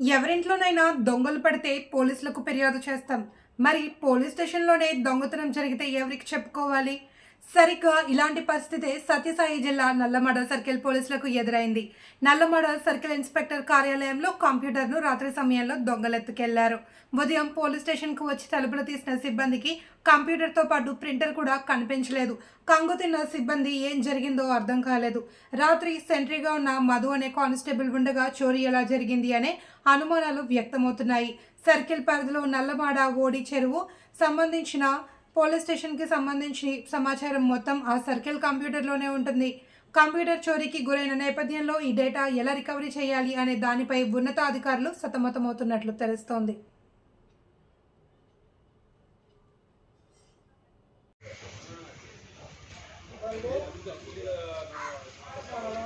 ఎవరింట్లోనైనా దొంగలు పడితే పోలీసులకు ఫిర్యాదు చేస్తాం. మరి పోలీస్ స్టేషన్లోనే దొంగతనం జరిగితే ఎవరికి చెప్పుకోవాలి? సరిగ్గా ఇలాంటి పరిస్థితే సత్యసాయి జిల్లా నల్లమడ సర్కిల్ పోలీసులకు ఎదురైంది. నల్లమడ సర్కిల్ ఇన్స్పెక్టర్ కార్యాలయంలో కంప్యూటర్ను రాత్రి సమయంలో దొంగలెత్తుకెళ్ళారు. ఉదయం పోలీస్ స్టేషన్కు వచ్చి తలుపులు తీసిన సిబ్బందికి కంప్యూటర్తో పాటు ప్రింటర్ కూడా కనిపించలేదు. కంగుతిన్న సిబ్బంది ఏం జరిగిందో అర్థం కాలేదు. రాత్రి సెంట్రీగా ఉన్న మధు అనే కానిస్టేబుల్ ఉండగా చోరీ ఎలా జరిగింది అనే అనుమానాలు వ్యక్తమవుతున్నాయి. సర్కిల్ పరిధిలో నల్లమాడ ఓడి చెరువు సంబంధించిన పోలీస్ స్టేషన్కి సంబంధించి సమాచారం మొత్తం ఆ సర్కిల్ కంప్యూటర్లోనే ఉంటుంది. కంప్యూటర్ చోరీకి గురైన నేపథ్యంలో ఈ డేటా ఎలా రికవరీ చేయాలి అనే దానిపై ఉన్నతాధికారులు సతమతమవుతున్నట్లు తెలుస్తోంది. Thank